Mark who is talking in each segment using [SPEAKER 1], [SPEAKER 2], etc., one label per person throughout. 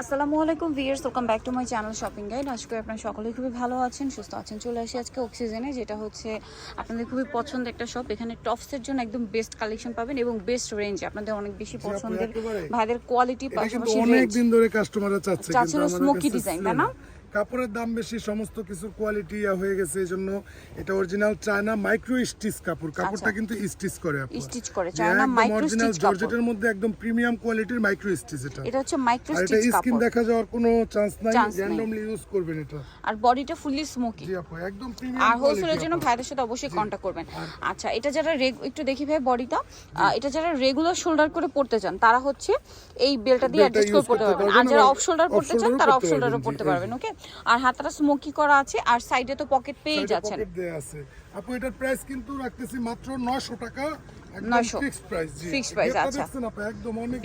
[SPEAKER 1] আসসালামু আলাইকুম viewers welcome back to my channel shopping guide আজকে করি আপনারা সকলেই খুবই ভালো আছেন সুস্থ আছেন। চলে আসি আজকে অক্সিজেনে যেটা হচ্ছে আপনাদের খুবই পছন্দ একটা শপ এখানে টপসের জন্য একদম বেস্ট কালেকশন পাবেন এবং বেস্ট রেঞ্জ আপনাদের অনেক বেশি পছন্দের ভাইদের কোয়ালিটি পাশাপাশি
[SPEAKER 2] অনেক দিন ধরে কাস্টমাররা চাচ্ছে
[SPEAKER 1] চাচ্ছিল
[SPEAKER 2] কিন্তু ডিজাইন
[SPEAKER 1] তাই না?
[SPEAKER 2] কাপড়ের দাম বেশি সমস্ত কিছু কোয়ালিটি হয়ে গেছে এই জন্য এটা অরিজিনাল চায়না মাইক্রো স্টিচ কাপড়। কাপড়টা
[SPEAKER 1] আচ্ছা।
[SPEAKER 2] কিন্তু স্টিচ করে
[SPEAKER 1] চায়না কাপড়।
[SPEAKER 2] জর্জেটের মধ্যে একদম প্রিমিয়াম কোয়ালিটির মাইক্রো স্টিচ এটা।
[SPEAKER 1] এটা হচ্ছে মাইক্রো
[SPEAKER 2] এটা
[SPEAKER 1] স্টিচ
[SPEAKER 2] স্কিন দেখা যাওয়ার কোনো চান্স নাই র্যান্ডমলি ইউজ করবেন এটা।
[SPEAKER 1] আর বডিটা ফুললি স্মোকি
[SPEAKER 2] জি আপু একদম প্রিমিয়াম
[SPEAKER 1] আর হোলসেলের জন্য ভাইদের সাথে অবশ্যই কন্টাক্ট করবেন। আচ্ছা এটা যারা একটু দেখি ভাই বডিটা এটা যারা রেগুলার শোল্ডার করে পড়তে চান তারা হচ্ছে এই বেলটা দিয়ে অ্যাডজাস্ট করে পড়তে পারবেন। আর যারা অফ শোল্ডার
[SPEAKER 2] off
[SPEAKER 1] পড়তে চান তারা অফ
[SPEAKER 2] পড়তে
[SPEAKER 1] শোল্ডারও
[SPEAKER 2] পারবেন,
[SPEAKER 1] পড়তে পারবেন ওকে আর হাতটা স্মোকি করা আছে আর সাইডে তো পকেট পেয়ে যাচ্ছেন
[SPEAKER 2] pocket দেয়া আছে। আপু এটার প্রাইস কিন্তু রাখতেছি মাত্র 900 টাকা একদম
[SPEAKER 1] 900
[SPEAKER 2] ফিক্সড প্রাইস গেটটা
[SPEAKER 1] আচ্ছা।
[SPEAKER 2] একদম অনেক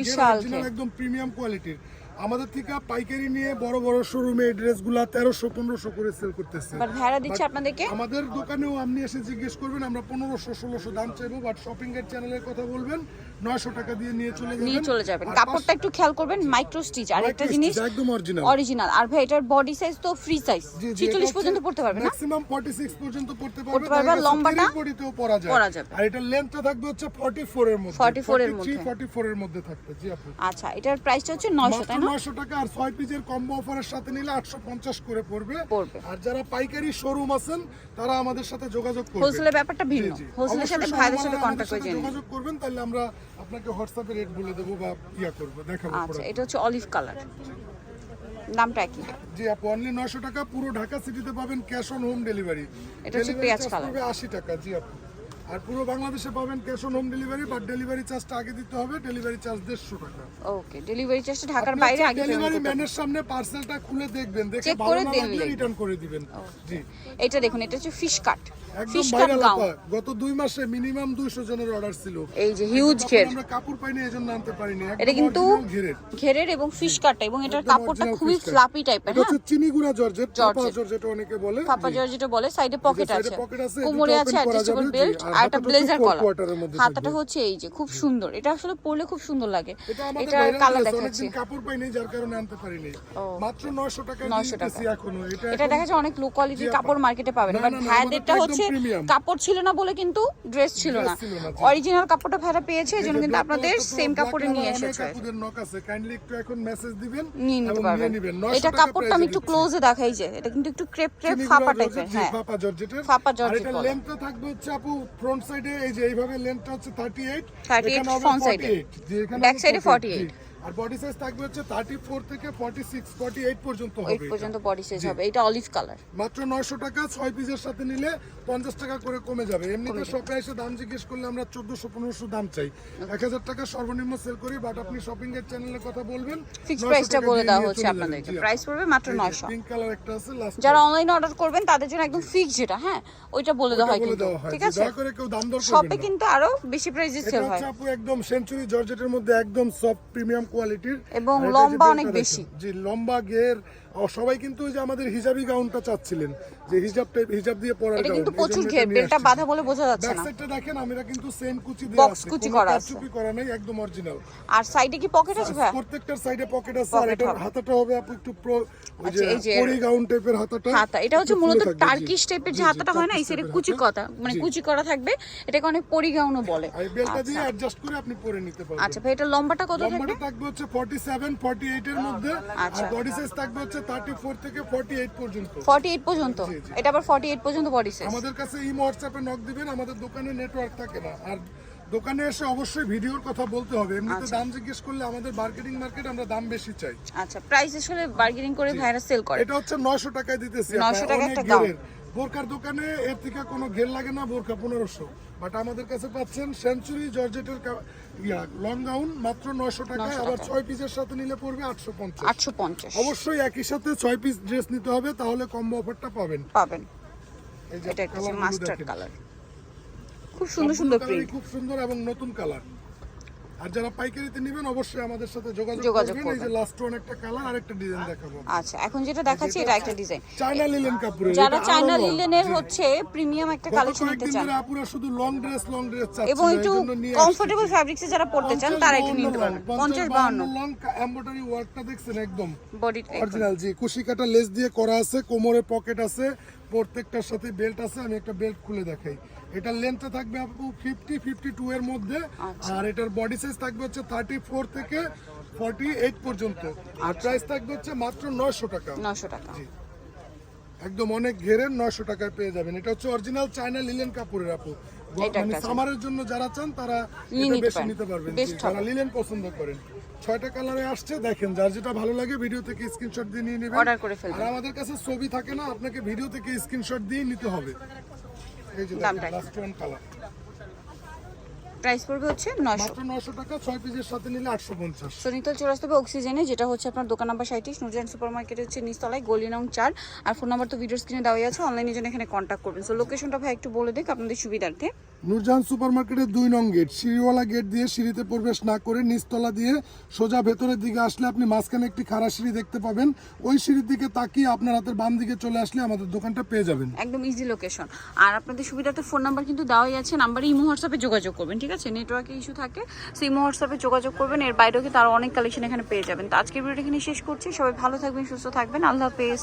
[SPEAKER 2] একদম প্রিমিয়াম কোয়ালিটির আমাদের থেকে পাইকারি নিয়ে বড় বড় শোরুমে ড্রেসগুলো 1300 1500 করে সেল করতেছে।
[SPEAKER 1] ভাড়া দিচ্ছে আপনাদেরকে?
[SPEAKER 2] আমাদের দোকানেও আপনি এসে জিজ্ঞেস করবেন আমরা পনেরোশো ষোলোশো দাম চাইব বাট শপিং এর চ্যানেলের কথা বলবেন। নয়শো টাকা দিয়ে নিয়ে চলে যাবেন
[SPEAKER 1] নিয়ে চলে যাবেন কাপড়টা একটু খেয়াল করবেন মাইক্রো স্টিচ আর একটা জিনিস
[SPEAKER 2] একদম অরিজিনাল
[SPEAKER 1] অরিজিনাল আর ভাই এটার বডি সাইজ তো ফ্রি সাইজ 46 পর্যন্ত পড়তে পারবে না
[SPEAKER 2] ম্যাক্সিমাম 46 পর্যন্ত পড়তে পারবে
[SPEAKER 1] পড়তে পারবে, লম্বাটা?
[SPEAKER 2] বডিতেও পরা যায়
[SPEAKER 1] পরা যাবে।
[SPEAKER 2] আর এটা লেন্থটা থাকবে হচ্ছে 44 এর মধ্যে
[SPEAKER 1] 44 এর মধ্যে।
[SPEAKER 2] 44 এর মধ্যে থাকবে জি আপু
[SPEAKER 1] আচ্ছা এটার প্রাইসটা হচ্ছে 900
[SPEAKER 2] মাত্র
[SPEAKER 1] তাই না
[SPEAKER 2] 900 টাকা আর 6 পিসের কম্বো অফারের সাথে নিলে 850 করে পড়বে
[SPEAKER 1] পড়বে।
[SPEAKER 2] আর যারা পাইকারি শোরুম আছেন তারা আমাদের সাথে যোগাযোগ করবে
[SPEAKER 1] হোলসেলের ব্যাপারটা ভিন্ন। হোলসেলের সাথে ভাইদের সাথে
[SPEAKER 2] সমাধানে
[SPEAKER 1] কন্ট্যাক্ট করে।
[SPEAKER 2] যোগাযোগ করবেন তাহলে আমরা আপনাকে হোয়াটসঅ্যাপে রেট বলে দেবো বা ইয়া করব দেখাবো
[SPEAKER 1] আচ্ছা এটা হচ্ছে অলিভ কালার নামটা কি
[SPEAKER 2] জি আপু অনলি 900 টাকা পুরো ঢাকা সিটিতে পাবেন ক্যাশ অন হোম ডেলিভারি
[SPEAKER 1] এটা হচ্ছে পেঁয়াজ কালার।
[SPEAKER 2] 80 টাকা জি আপু। আর পুরো বাংলাদেশে পাবেন cash on home delivery but delivery চার্জটা আগে দিতে হবে। ডেলিভারি চার্জ 150 টাকা।
[SPEAKER 1] ওকে ডেলিভারি চার্জটা ঢাকার বাইরে আগে
[SPEAKER 2] ডেলিভারি ম্যানের সামনে পার্সেলটা খুলে দেখবেন দেখে ভালো না লাগলে রিটার্ন করে দিবেন। জি।
[SPEAKER 1] এটা দেখুন এটা হচ্ছে fish cut fish cut gown
[SPEAKER 2] গত দুই মাসে মিনিমাম 200 জনের অর্ডার ছিল।
[SPEAKER 1] এই যে হিউজ ঘের
[SPEAKER 2] আমরা কাপড় পাইনি এজন্য আনতে পারিনি।
[SPEAKER 1] এটা কিন্তু
[SPEAKER 2] ঘেরের।
[SPEAKER 1] এবং ফিশ কাটটা এবং এটার কাপড়টা খুবই ফ্লাপি টাইপের হ্যাঁ?
[SPEAKER 2] চিনি গুঁড়া জর্জেট চাপা
[SPEAKER 1] জর্জেট।
[SPEAKER 2] জর্জেট অনেকে বলে।
[SPEAKER 1] পাপা
[SPEAKER 2] জি।
[SPEAKER 1] জর্জ যেটা বলে সাইডে পকেট আছে। কোমরে আছে অ্যাডজাস্টেবল বেল্ট
[SPEAKER 2] আর
[SPEAKER 1] একটা ব্লেজার কলার হাতাটা হচ্ছে এই যে খুব সুন্দর। এটা আসলে পরলে খুব সুন্দর লাগে।
[SPEAKER 2] এটা
[SPEAKER 1] কালার দেখাচ্ছি।
[SPEAKER 2] কাপড় পাইনি যার কারণে আনতে পারিনি। মাত্র 900 টাকা
[SPEAKER 1] 900 টাকা।
[SPEAKER 2] এখনও। এটা
[SPEAKER 1] এটা দেখা যায় অনেক লো কোয়ালিটির কাপড় মার্কেটে পাবেন। বাট ভাইয়াদেরটা হচ্ছে কাপড় ছিল না বলে কিন্তু ড্রেস ছিল না। অরিজিনাল কাপড়টা ভাইরা পেয়েছে এই জন্য কিন্তু আপনাদের সেম কাপড়ে নিয়ে এসেছে।
[SPEAKER 2] আপুদের নক আছে। কাইন্ডলি একটু এখন মেসেজ দিবেন
[SPEAKER 1] নিয়ে নিতে পারবেন। এটা কাপড়টা আমি একটু। ক্লোজে দেখাই যে এটা কিন্তু একটু ক্রেপ ক্রেপ ফাপা টাইপের হ্যাঁ।
[SPEAKER 2] ফাপা জর্জেটের।
[SPEAKER 1] ফাপা জর্জেট বলে।
[SPEAKER 2] লেন্থটা থাকবে হচ্ছে আপু ফ্রন্ট সাইডে এই যে এইভাবে লেন্থটা হচ্ছে 38
[SPEAKER 1] 38
[SPEAKER 2] এখানে সাইডে
[SPEAKER 1] ব্যাক সাইডে এ।
[SPEAKER 2] 48, জি, এখানে
[SPEAKER 1] Back
[SPEAKER 2] হবে
[SPEAKER 1] side এ
[SPEAKER 2] 48,
[SPEAKER 1] 48
[SPEAKER 2] জি। আর বডি সাইজ থাকবে হচ্ছে 34 থেকে 46 48 পর্যন্ত হবে
[SPEAKER 1] পর্যন্ত বডি সাইজ হবে। এটা অলিভ কালার
[SPEAKER 2] মাত্র 900 টাকা 6 পিসের সাথে নিলে 50 টাকা করে কমে যাবে। এমনিতে শপে এসে দাম জিজ্ঞেস করলে আমরা 1400 1500 দাম চাই। 1000 টাকা সর্বনিম্ন সেল করি বাট আপনি শপিং এর চ্যানেলের কথা বলবেন
[SPEAKER 1] ফিক্স প্রাইসটা বলে দেওয়া হচ্ছে আপনাদেরকে। প্রাইস পড়বে মাত্র 900
[SPEAKER 2] পিঙ্ক কালার একটা আছে লাস্ট
[SPEAKER 1] যারা অনলাইনে অর্ডার করবেন তাদের জন্য একদম ফিক্স যেটা হ্যাঁ? ওইটা বলে দেওয়া হয় কিন্তু। ঠিক আছে?
[SPEAKER 2] দয়া করে কেউ দাম দর করবেন
[SPEAKER 1] শপে কিন্তু আরও বেশি প্রাইসে
[SPEAKER 2] এটা
[SPEAKER 1] সেল হয়।
[SPEAKER 2] হচ্ছে আপু একদম সেঞ্চুরি জর্জেটের মধ্যে একদম সফট প্রিমিয়াম কোয়ালিটির
[SPEAKER 1] এবং লম্বা অনেক বেশি।
[SPEAKER 2] জি লম্বা গের সবাই কিন্তু ওই যে আমাদের হিজাবি গাউনটা চাচ্ছিলেন যে হিজাব টাইপ হিজাব দিয়ে পরার
[SPEAKER 1] এটা কিন্তু প্রচুর ঘের বেলটা বাঁধা বলে বোঝা যাচ্ছে না।
[SPEAKER 2] সাইডটা দেখেন আমরা কিন্তু সেম কুচি দেওয়া আছে
[SPEAKER 1] কুচি করা আছে।
[SPEAKER 2] কারচুপি করা নাই একদম অরিজিনাল
[SPEAKER 1] আর সাইডে কি পকেট আছে ভাই
[SPEAKER 2] প্রত্যেকটার সাইডে পকেট আছে আর এটার হাতাটা হবে আপু একটু প্রো ওই
[SPEAKER 1] আচ্ছা,
[SPEAKER 2] যে পরি গাউন টাইপের হাতাটা
[SPEAKER 1] হাতা এটা হচ্ছে মূলত। টার্কিশ টাইপের যে হাতাটা হয় না এই সাইডে কুচি কথা মানে কুচি করা থাকবে এটাকে অনেক পরিগাউনও বলে।
[SPEAKER 2] আর বেলটা দিয়ে অ্যাডজাস্ট করে আপনি পরে নিতে পারবেন।
[SPEAKER 1] আচ্ছা ভাই এটা লম্বাটা কত থাকবে
[SPEAKER 2] লম্বাটা থাকবে? হচ্ছে 47 48 এর মধ্যে আর
[SPEAKER 1] আচ্ছা।
[SPEAKER 2] বডি সাইজ থাকবে হচ্ছে 34 থেকে 48 পর্যন্ত।
[SPEAKER 1] 48 পর্যন্ত। এটা আবার 48 পর্যন্ত বডি সাইজ
[SPEAKER 2] আমাদের কাছে ইমো হোয়াটসঅ্যাপে নক দিবেন আমাদের দোকানে নেটওয়ার্ক থাকে না। আর দোকানে এসে অবশ্যই ভিডিওর কথা বলতে হবে। এমনিতে দাম জিজ্ঞেস করলে আমাদের মার্কেটিং মার্কেট আমরা দাম বেশি চাই।
[SPEAKER 1] আচ্ছা প্রাইস আসলে বার্গেনিং করে ভাইরা সেল করে।
[SPEAKER 2] এটা হচ্ছে 900 টাকায় দিতেছি
[SPEAKER 1] 900 টাকা একটা gown।
[SPEAKER 2] বোরকার দোকানে এর থেকে কোনো ঘের লাগে না বোরকা পনেরোশো। বাট আমাদের কাছে পাচ্ছেন সেঞ্চুরি জর্জেটের ইয়া লং গাউন মাত্র 900 টাকায় আবার ছয় পিসের সাথে নিলে পড়বে 850
[SPEAKER 1] 850
[SPEAKER 2] অবশ্যই একই সাথে ছয় পিস ড্রেস নিতে হবে তাহলে কম্বো অফারটা পাবেন।
[SPEAKER 1] পাবেন। এটা একটা মাস্টার্ড কালার খুব সুন্দর সুন্দর প্রিন্ট
[SPEAKER 2] খুব সুন্দর এবং নতুন কালার আর যারা পাইকারিতে নেবেন অবশ্যই আমাদের সাথে যোগাযোগ করবেন। এই যে লাস্ট ওয়ান একটা কালার আর একটা ডিজাইন দেখাবো
[SPEAKER 1] আচ্ছা এখন যেটা দেখাচ্ছি এটা একটা ডিজাইন
[SPEAKER 2] চায়না লিলেন কাপড়ের
[SPEAKER 1] যারা
[SPEAKER 2] এটা
[SPEAKER 1] চায়না লিলেনের হচ্ছে প্রিমিয়াম একটা কালেকশন নিতে চান।
[SPEAKER 2] আপুরা শুধু লং ড্রেস লং ড্রেস
[SPEAKER 1] এবং একটু কমফোর্টেবল ফ্যাব্রিক্সে যারা পড়তে চান তারা একটু নিতে পারবেন পঞ্চাশ বাউন্ন
[SPEAKER 2] লং এমব্রয়ডারি ওয়ার্কটা দেখছেন একদম।
[SPEAKER 1] বডি
[SPEAKER 2] অরিজিনাল জি কুশি কাটা লেস দিয়ে করা আছে কোমরে পকেট আছে প্রত্যেকটার সাথে বেল্ট আছে আমি একটা বেল্ট খুলে দেখাই। এটার লেন্থে থাকবে আপু ফিফটি ফিফটি টু এর মধ্যে
[SPEAKER 1] আচ্ছা।
[SPEAKER 2] আর এটার বডি সাইজ থাকবে হচ্ছে থার্টি ফোর থেকে ফর্টি এইট পর্যন্ত। আর প্রাইস থাকবে হচ্ছে মাত্র নয়শো টাকা।
[SPEAKER 1] নশো টাকা।
[SPEAKER 2] একদম অনেক ঘেরের নয়শো টাকায় পেয়ে যাবেন। এটা হচ্ছে অরিজিনাল চায়না লিলেন কাপড়ের আপু। সামারের জন্য যারা চান তারা বেশি নিতে পারবেন। যারা লিলেন পছন্দ করেন। ছয়টা কালারে আসছে দেখেন যার যেটা ভালো লাগে ভিডিও থেকে স্ক্রিনশট দিয়ে নিয়ে নেবেন।
[SPEAKER 1] অর্ডার করে ফেলবেন।
[SPEAKER 2] আর আমাদের কাছে ছবি থাকে না আপনাকে ভিডিও থেকে স্ক্রিনশট দিয়ে নিতে হবে। এই যে? লাস্ট ওয়ান কালার
[SPEAKER 1] প্রাইস পড়বে হচ্ছে নশো
[SPEAKER 2] মাত্র নয়শো টাকা ছয় পিসের সাথে নিলে আটশো পঞ্চাশ।
[SPEAKER 1] সনিতল চৌরাস্তা বা অক্সিজেনে যেটা হচ্ছে আপনার দোকান নাম্বার সাঁত্রিশ নুরজান সুপার মার্কেট হচ্ছে নিচতলায় গলি নং চার। আর ফোন নাম্বার তো ভিডিও স্ক্রিনে দেওয়াই আছে অনলাইনে জন্য এখানে কন্ট্যাক্ট করবেন। সো লোকেশনটা ভাই একটু বলে দিক আপনাদের সুবিধার্থে।
[SPEAKER 2] নূরজাহান সুপার মার্কেটের দুই নং গেট, সিঁড়িওয়ালা গেট দিয়ে সিঁড়িতে প্রবেশ না করে নিচতলা দিয়ে সোজা ভেতরের দিকে আসলে আপনি মাঝখানে একটি খাড়া সিঁড়ি দেখতে পাবেন। ওই সিঁড়ির দিকে তাকিয়ে আপনার হাতের বাম দিকে চলে আসলে আমাদের দোকানটা পেয়ে যাবেন।
[SPEAKER 1] একদম ইজি লোকেশন আর আপনাদের সুবিধার্থে ফোন নাম্বার কিন্তু দেওয়াই আছে নাম্বারে ইমো হোয়াটসঅ্যাপে যোগাযোগ করবেন, ঠিক আছে? নেটওয়ার্কে ইস্যু থাকে সেই ইমো হোয়াটসঅ্যাপে যোগাযোগ করবেন, এর বাইরেও কিন্তু আরও অনেক কালেকশন এখানে পেয়ে যাবেন। তো আজকের ভিডিওটা এখানে শেষ করছি, সবাই ভালো থাকবেন, সুস্থ থাকবেন, আল্লাহ হাফেজ।